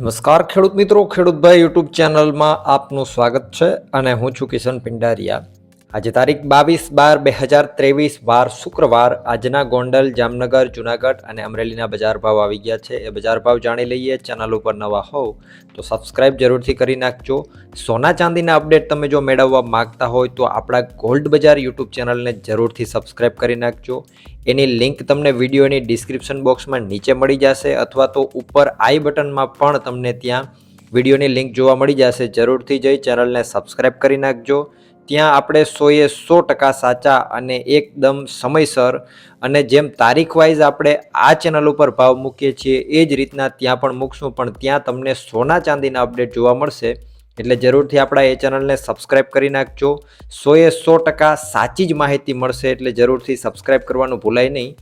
નમસ્કાર ખેડૂત મિત્રો. ખેડૂતભાઈ યુટ્યુબ ચેનલમાં આપનું સ્વાગત છે અને હું છું કિશન પિંડારિયા. આજે તારીખ બાવીસ બાર બે હજાર ત્રેવીસ, વાર શુક્રવાર. આજના ગોંડલ, જામનગર, જુનાગઢ અને અમરેલીના બજાર ભાવ આવી ગયા છે. એ બજાર ભાવ જાણી લઈએ. ચેનલ ઉપર નવા હોવ તો સબસ્ક્રાઇબ જરૂરથી કરી નાખજો. સોના ચાંદીના અપડેટ તમે જો મેળવવા માંગતા હોય તો આપણા ગોલ્ડ બજાર યુટ્યુબ ચેનલને જરૂરથી સબસ્ક્રાઇબ કરી નાખજો. એની લિંક તમને વિડીયોની ડિસ્ક્રિપ્શન બોક્સમાં નીચે મળી જશે અથવા તો ઉપર આઈ બટનમાં પણ તમને ત્યાં વિડીયોની લિંક જોવા મળી જશે. જરૂરથી જઈ ચેનલને સબસ્ક્રાઇબ કરી નાખજો. ત્યાં આપણે સોએ સો ટકા સાચા અને એકદમ સમયસર અને જેમ તારીખ વાઇઝ આપણે આ ચેનલ ઉપર ભાવ મૂકીએ છીએ, એ જ રીતના ત્યાં પણ મૂકશું. પણ ત્યાં તમને સોના ચાંદીના અપડેટ જોવા મળશે. એટલે જરૂરથી આપણા એ ચેનલને સબસ્ક્રાઇબ કરી નાખજો. સોએ સો ટકા સાચી જ માહિતી મળશે, એટલે જરૂરથી સબસ્ક્રાઇબ કરવાનું ભૂલાય નહીં.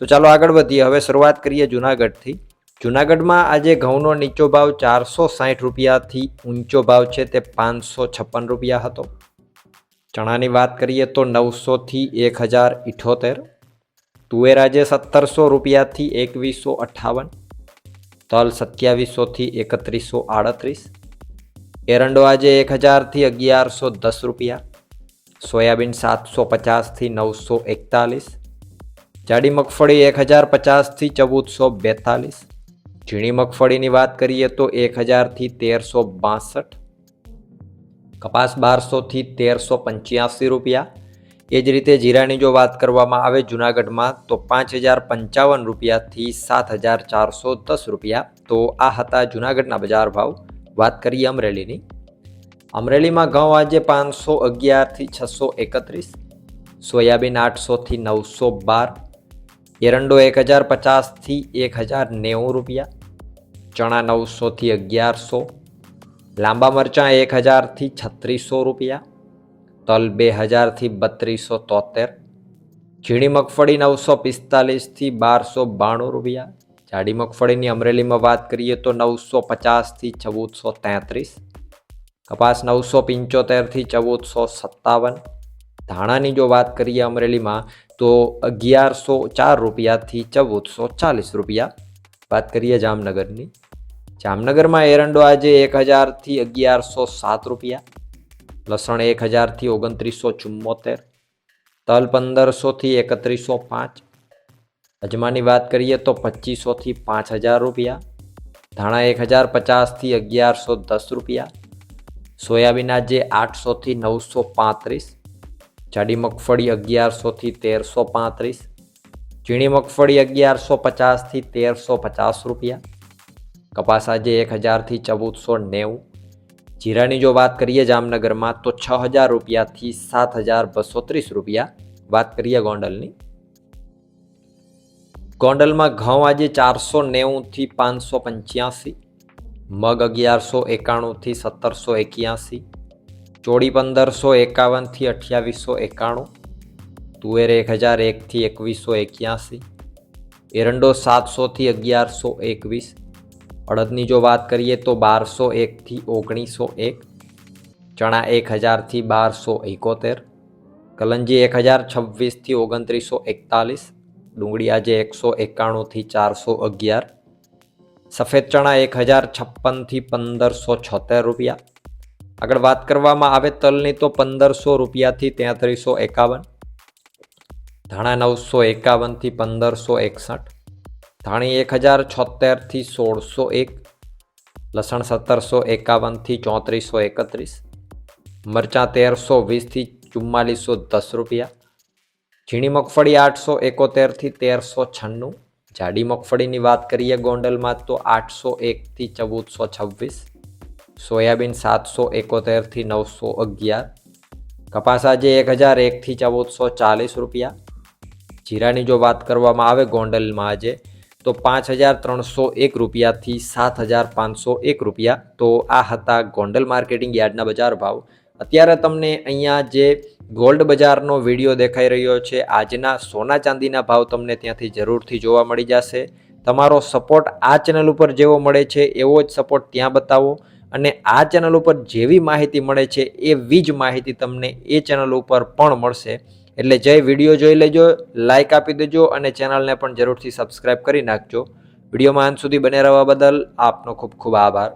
તો ચાલો આગળ વધીએ. હવે શરૂઆત કરીએ જુનાગઢથી. જુનાગઢમાં આજે ઘઉંનો નીચો ભાવ ચારસો સાઠ રૂપિયાથી ઊંચો ભાવ છે, તે પાંચસો છપ્પન રૂપિયા હતો. ચણાની વાત કરીએ તો નવસોથી એક હજાર ઇઠોતેર તુવેર આજે સત્તરસો રૂપિયાથી એકવીસો અઠ્ઠાવન તલ સત્યાવીસોથી એકત્રીસો આડત્રીસ એરંડો આજે એક હજારથી અગિયારસો દસ રૂપિયા, સોયાબીન સાતસો પચાસથી નવસો એકતાલીસ, જાડી મગફળી એક હજાર પચાસથી ચૌદસો બેતાલીસ, ઝીણી મગફળીની વાત કરીએ તો એક હજારથી તેરસો બાસઠ કપાસ બારસોથી તેરસો પંચ્યાસી રૂપિયા. એ જ રીતે જીરાની જો વાત કરવામાં આવે જુનાગઢમાં, તો પાંચ હજાર પંચાવન રૂપિયાથી સાત હજાર ચારસો દસ રૂપિયા. તો આ હતા જુનાગઢના બજાર ભાવ. વાત કરીએ અમરેલીની. અમરેલીમાં ઘઉં આજે પાંચસો અગિયારથી છસો એકત્રીસ, સોયાબીન આઠસોથી નવસો બાર, એરંડો એક હજાર પચાસથી એક હજાર નેવું રૂપિયા, ચણા નવસોથી અગિયારસો લાંબા મરચાં એક હજારથી છત્રીસો રૂપિયા, તલ બે હજારથી બત્રીસો તોતેર, ઝીણી મગફળી નવસો પિસ્તાલીસથી બારસો બાણું રૂપિયા, જાડી મગફળીની અમરેલીમાં વાત કરીએ તો નવસો પચાસથી ચૌદસો તેત્રીસ, કપાસ નવસો પંચોતેરથી ચૌદસો સત્તાવન, ધાણાની જો વાત કરીએ અમરેલીમાં તો અગિયારસો ચાર રૂપિયાથી ચૌદસો ચાલીસ રૂપિયા, વાત કરીએ જામનગરની. જામનગરમાં એરંડો આજે એક હજારથી અગિયારસો સાત રૂપિયા, લસણ એક હજારથી ઓગણત્રીસો ચુમ્મોતેર, તલ પંદરસોથી એકત્રીસો પાંચ, અજમાની વાત કરીએ તો પચીસોથી પાંચ હજાર રૂપિયા, ધાણા એક હજાર પચાસથી અગિયારસો દસ રૂપિયા, સોયાબીન આજે આઠસોથી નવસો પાંત્રીસ, જાડી મગફળી અગિયારસોથી તેરસો પાંત્રીસ, ઝીણી મગફળી અગિયારસો પચાસથી તેરસો પચાસ રૂપિયા કપાસ આજે એક હજારથી ચૌદસો નેવું. જીરાની જો વાત કરીએ જામનગરમાં, તો છ હજાર રૂપિયાથી સાત હજાર બસો ત્રીસ રૂપિયા. વાત કરીએ ગોંડલની. ગોંડલમાં ઘઉં આજે ચારસો નેવુંથી પાંચસો પંચ્યાસી. મગ અગિયારસો એકાણુંથી સત્તરસો એક્યાસી. ચોડી પંદરસો એકાવનથી અઠ્યાવીસો એકાણું. તુવેર એક હજાર એકથી એકવીસો એક્યાસી. એરંડો સાતસોથી અગિયારસો એકવીસ. અડદની જો વાત કરીએ તો બારસો એકથી ઓગણીસો એક, ચણા એક હજારથી બારસો એકોતેર, કલંજી એક હજાર છવ્વીસથી ઓગણત્રીસો એકતાલીસ, ડુંગળી આજે એકસો એકાણુંથી ચારસો અગિયાર, સફેદ ચણા એક હજાર છપ્પનથી પંદરસો છોતેર રૂપિયા. આગળ વાત કરવામાં આવે તલની તો પંદરસો રૂપિયાથી તેત્રીસો એકાવન, ધાણા નવસો એકાવનથી પંદરસો એકસઠ ધાણી એક હજાર છોતેરથી સોળસો એક, લસણ સત્તરસો એકાવનથી ચોત્રીસો એકત્રીસ, મરચાં તેરસો વીસથી ચુમ્માલીસો દસ રૂપિયા, ઝીણી મગફળી આઠસો એકોતેરથી તેરસો છન્નું, જાડી મગફળીની વાત કરીએ ગોંડલમાં તો આઠસો એકથી ચૌદસો છવ્વીસ, સોયાબીન સાતસો એકોતેરથી નવસો અગિયાર, કપાસ આજે એક હજાર એકથી ચૌદસો ચાલીસ રૂપિયા, જીરાની જો વાત કરવામાં આવે ગોંડલમાં આજે તો પાંચ હજાર ત્રણસો એક રૂપિયાથી સાત હજાર પાંચસો એક રૂપિયા. તો આ હતા ગોંડલ માર્કેટિંગ યાર્ડના બજાર ભાવ. અત્યારે તમને અહીંયા જે ગોલ્ડ બજારનો વીડિયો દેખાઈ રહ્યો છે, આજના સોના ચાંદીના ભાવ તમને ત્યાંથી જરૂરથી જોવા મળી જશે. તમારો સપોર્ટ આ ચેનલ ઉપર જેવો મળે છે, એવો જ સપોર્ટ ત્યાં બતાવો. અને આ ચેનલ ઉપર જેવી માહિતી મળે છે, એવી જ માહિતી તમને એ ચેનલ ઉપર પણ મળશે. એટલે જય વીડિયો જોઈ લેજો લાઇક આપી દેજો અને ચેનલને પણ જરૂરથી સબસ્ક્રાઈબ કરી નાખજો. વિડીયોમાં અંત સુધી બને રહેવા બદલ આપનો ખૂબ ખૂબ આભાર.